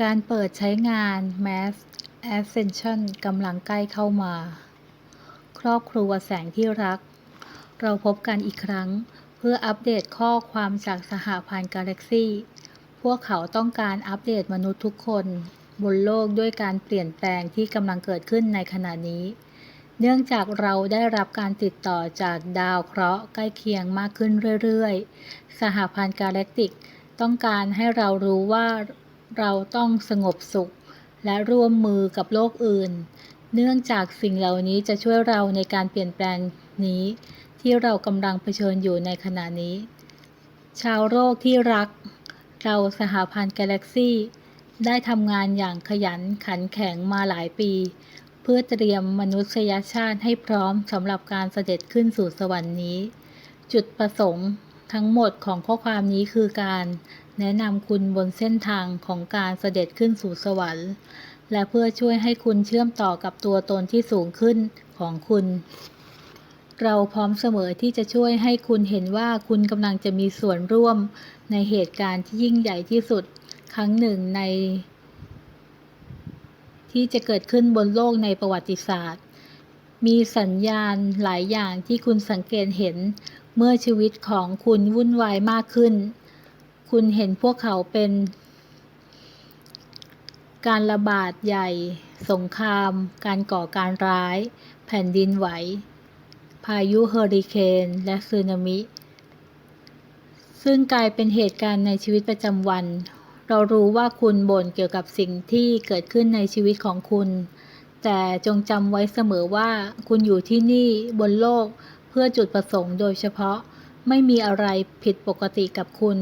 การเปิดใช้งาน Mass Ascension กำลังใกล้เข้ามา ครอบครัวแสงที่รัก เราพบกันอีกครั้ง เพื่ออัปเดตข้อความจากสหพันธ์กาแล็กซี่ พวกเขาต้องการอัปเดตมนุษย์ทุกคน บนโลกด้วยการเปลี่ยนแปลงที่กำลังเกิดขึ้นในขณะนี้ เนื่องจากเราได้รับการติดต่อจากดาวเคราะห์ใกล้เคียงมากขึ้นเรื่อยๆ สหพันธ์กาแล็กติกต้องการให้เรารู้ว่า เราต้องสงบสุข และร่วมมือกับโลกอื่น เนื่องจากสิ่งเหล่านี้จะช่วยเราในการเปลี่ยนแปลงนี้ ที่เรากำลังเผชิญอยู่ในขณะนี้ ชาวโลกที่รัก เราสหพันธ์กาแล็กซี่ได้ทำงานอย่างขยันขันแข็งมาหลายปี เพื่อเตรียมมนุษยชาติให้พร้อมสำหรับการเสด็จขึ้นสู่สวรรค์นี้ จุดประสงค์ ทั้งหมดของข้อความนี้คือการแนะนำคุณบนเส้นทางของการเสด็จขึ้นสู่สวรรค์ และเพื่อช่วยให้คุณเชื่อมต่อกับตัวตนที่สูงขึ้นของคุณ เราพร้อมเสมอที่จะช่วยให้คุณเห็นว่าคุณกำลังจะมีส่วนร่วมในเหตุการณ์ที่ยิ่งใหญ่ที่สุดครั้งหนึ่งใน ที่จะเกิดขึ้นบนโลกในประวัติศาสตร์ มีสัญญาณหลายอย่างที่คุณสังเกตเห็น เมื่อชีวิตของคุณวุ่นวายมากขึ้น คุณเห็นพวกเขาเป็น การระบาดใหญ่ สงคราม การก่อการร้าย แผ่นดินไหว พายุเฮอริเคน และสึนามิ ซึ่งกลายเป็นเหตุการณ์ในชีวิตประจำวัน เรารู้ว่าคุณบ่นเกี่ยวกับสิ่งที่เกิดขึ้นในชีวิตของคุณ แต่จงจำไว้เสมอว่าคุณอยู่ที่นี่บนโลก เพื่อจุดประสงค์โดยเฉพาะไม่มีอะไรผิดปกติกับคุณ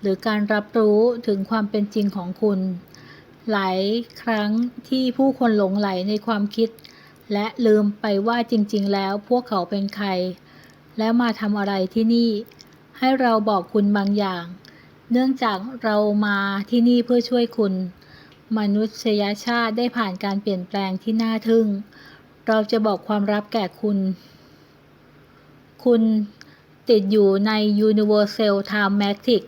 หรือการรับรู้ถึงความเป็นจริงของคุณ หลายครั้งที่ผู้คนหลงไหลในความคิด และลืมไปว่าจริง ๆ แล้วพวกเขาเป็นใคร และมาทำอะไรที่นี่ ให้เราบอกคุณบางอย่าง เนื่องจากเรามาที่นี่เพื่อช่วยคุณ มนุษยชาติได้ผ่านการเปลี่ยนแปลงที่น่าทึ่ง เราจะบอกความลับแก่คุณ คุณติดอยู่ใน Universal Time Matrix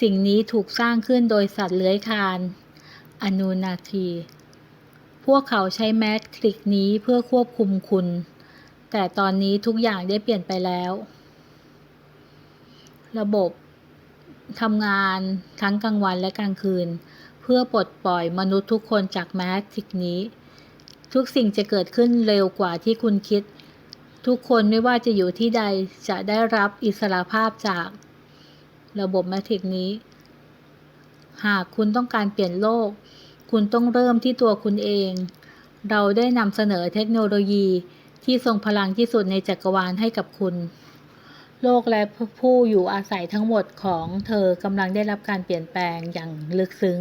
สิ่งนี้ถูกสร้างขึ้นโดยสัตว์เลื้อยคลาน อนูนาคี พวกเขาใช้แมทริกนี้เพื่อควบคุมคุณ แต่ตอนนี้ทุกอย่างได้เปลี่ยนไปแล้ว ระบบทำงานทั้งกลางวันและกลางคืน เพื่อปลดปล่อยมนุษย์ทุกคนจากแมทริกนี้ ทุกสิ่งจะเกิดขึ้นเร็วกว่าที่คุณคิด ทุกคนไม่ว่าจะอยู่ที่ใดจะได้รับอิสระภาพจากระบบแมทริกนี้ หากคุณต้องการเปลี่ยนโลก คุณต้องเริ่มที่ตัวคุณเอง เราได้นำเสนอเทคโนโลยีที่ทรงพลังที่สุดในจักรวาลให้กับคุณ โลกและผู้อยู่อาศัยทั้งหมดของเธอกำลังได้รับการเปลี่ยนแปลงอย่างลึกซึ้ง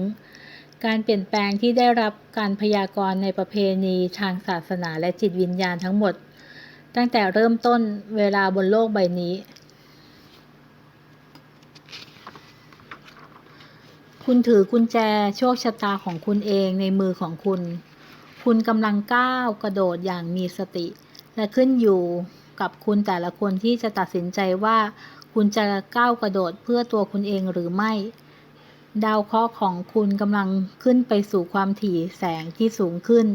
การเปลี่ยนแปลงที่ได้รับการพยากรณ์ในประเพณีทางศาสนาและจิตวิญญาณทั้งหมด ตั้งแต่เริ่มต้นเวลาบนโลกใบนี้ คุณถือกุญแจโชคชะตาของคุณเองในมือของคุณ คุณกำลังก้าวกระโดดอย่างมีสติ และขึ้นอยู่กับคุณแต่ละคนที่จะตัดสินใจว่าคุณจะก้าวกระโดดเพื่อตัวคุณเองหรือไม่ ดาวเคราะห์ของคุณกำลังขึ้นไปสู่ความถี่แสงที่สูงขึ้น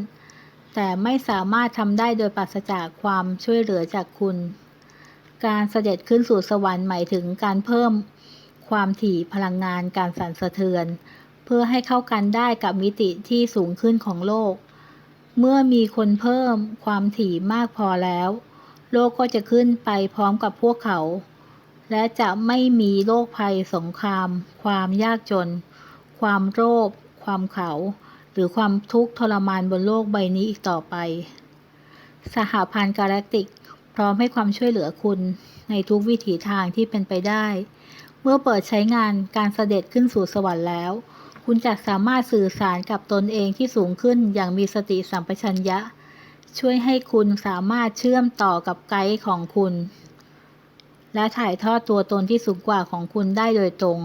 แต่ไม่สามารถทำได้โดยปราศจากความช่วยเหลือจากคุณ การเสด็จขึ้นสู่สวรรค์หมายถึงการเพิ่มความถี่พลังงานการสั่นสะเทือน เพื่อให้เข้ากันได้กับมิติที่สูงขึ้นของโลก เมื่อมีคนเพิ่มความถี่มากพอแล้ว โลกก็จะขึ้นไปพร้อมกับพวกเขา และจะไม่มีโรคภัยสงคราม ความยากจน ความโรค ความเขา รือความทุกข์ทรมานบนโลกใบนี้อีกต่อไป สหพันธ์กาแล็กติก พร้อมให้ความช่วยเหลือคุณ ในทุกวิถีทางที่เป็นไปได้ เมื่อเปิดใช้งานการเสด็จขึ้นสู่สวรรค์แล้ว คุณจะสามารถสื่อสารกับตนเองที่สูงขึ้นอย่างมีสติสัมปชัญญะ ช่วยให้คุณสามารถเชื่อมต่อกับไกด์ของคุณ และถ่ายทอดตัวตนที่สูงกว่าของคุณได้โดยตรง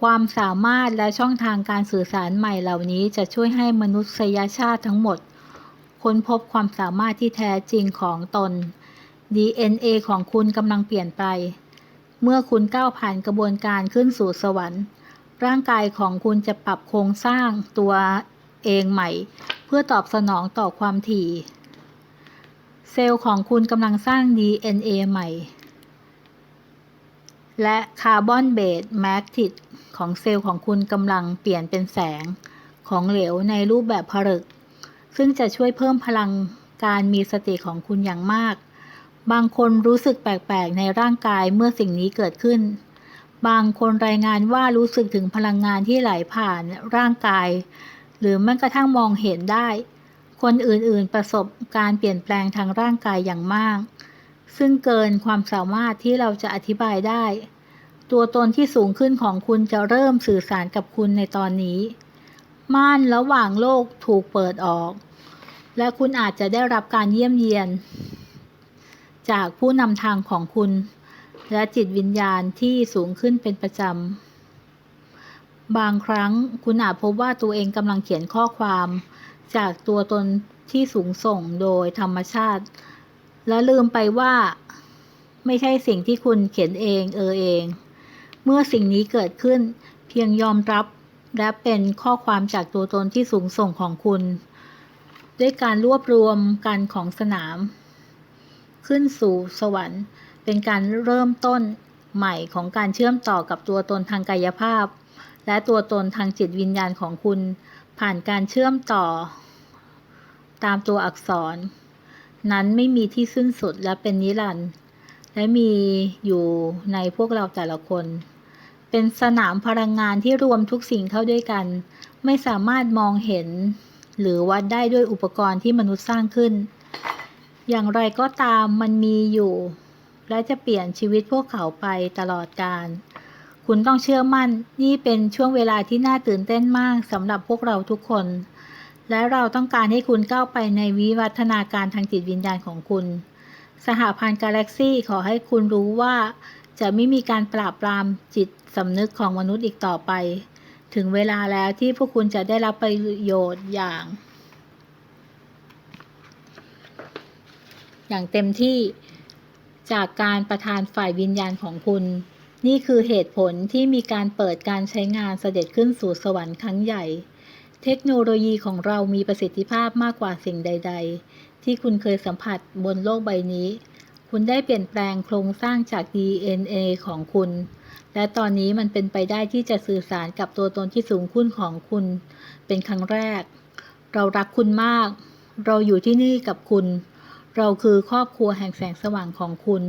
ความสามารถและช่องทางการสื่อสารใหม่เหล่านี้จะช่วยให้มนุษยชาติทั้งหมด ค้นพบความสามารถที่แท้จริงของตน DNA ของคุณกำลังเปลี่ยนไป เมื่อคุณก้าวผ่านกระบวนการขึ้นสู่สวรรค์ ร่างกายของคุณจะปรับโครงสร้างตัวเองใหม่ เพื่อตอบสนองต่อความถี่ เซลล์ของคุณกำลังสร้าง DNA ใหม่ และคาร์บอนเบสแมกติดของเซลล์ของคุณกำลังเปลี่ยนเป็นแสงของเหลวในรูปแบบผลึก ซึ่งจะช่วยเพิ่มพลังการมีสติของคุณอย่างมาก บางคนรู้สึกแปลกๆ ในร่างกายเมื่อสิ่งนี้เกิดขึ้น บางคนรายงานว่ารู้สึกถึงพลังงานที่ไหลผ่านร่างกาย หรือแม้กระทั่งมองเห็นได้ คนอื่นๆประสบการเปลี่ยนแปลงทางร่างกายอย่างมาก ซึ่งเกินความสามารถที่เราจะอธิบายได้ ตัวตนที่สูงขึ้นของคุณจะเริ่มสื่อสารกับคุณในตอนนี้ ม่านระหว่างโลกถูกเปิดออก และคุณอาจจะได้รับการเยี่ยมเยียน จากผู้นำทางของคุณ และจิตวิญญาณที่สูงขึ้นเป็นประจำ บางครั้งคุณอาจพบว่าตัวเองกำลังเขียนข้อความ จากตัวตนที่สูงส่งโดยธรรมชาติ และลืมไปว่า ไม่ใช่สิ่งที่คุณเขียนเองเออเอง เมื่อสิ่งนี้เกิดขึ้น เพียงยอมรับและเป็นข้อความจากตัวตนที่สูงส่งของคุณ ด้วยการรวบรวมกันของสนาม ขึ้นสู่สวรรค์ เป็นการเริ่มต้นใหม่ของการเชื่อมต่อกับตัวตนทางกายภาพ และตัวตนทางจิตวิญญาณของคุณ ผ่านการเชื่อมต่อ ตามตัวอักษร นั้นไม่มีที่สิ้นสุดและเป็นนิรันดร์และมีอยู่ในพวกเราแต่ละคน เป็นสนามพลังงานที่รวมทุกสิ่งเข้าด้วยกัน ไม่สามารถมองเห็น หรือวัดได้ด้วยอุปกรณ์ที่มนุษย์สร้างขึ้น อย่างไรก็ตามมันมีอยู่ และจะเปลี่ยนชีวิตพวกเขาไปตลอดกาลคุณต้องเชื่อมั่น นี่เป็นช่วงเวลาที่น่าตื่นเต้นมากสำหรับพวกเราทุกคน และเราต้องการให้คุณก้าวไปในวิวัฒนาการทางจิตวิญญาณของคุณ สหพันธ์กาแล็กซี่ขอให้คุณรู้ว่า จะไม่มีการปราบปรามจิตสำนึกของมนุษย์อีกต่อไป ถึงเวลาแล้วที่พวกคุณจะได้รับประโยชน์อย่าง อย่างเต็มที่จากการประทานฝ่ายวิญญาณของคุณ นี่คือเหตุผลที่มีการเปิดการใช้งานเสด็จขึ้นสู่สวรรค์ครั้งใหญ่ เทคโนโลยีของเรามีประสิทธิภาพมากกว่าสิ่งใด ๆ ที่คุณเคยสัมผัสบนโลกใบนี้ คุณได้เปลี่ยนแปลงโครงสร้างจาก DNA ของคุณ และตอนนี้มันเป็นไปได้ที่จะสื่อสารกับตัวตนที่สูงขึ้นของคุณ เป็นครั้งแรก เรารักคุณมาก เราอยู่ที่นี่กับคุณ เราคือครอบครัวแห่งแสงสว่างของคุณ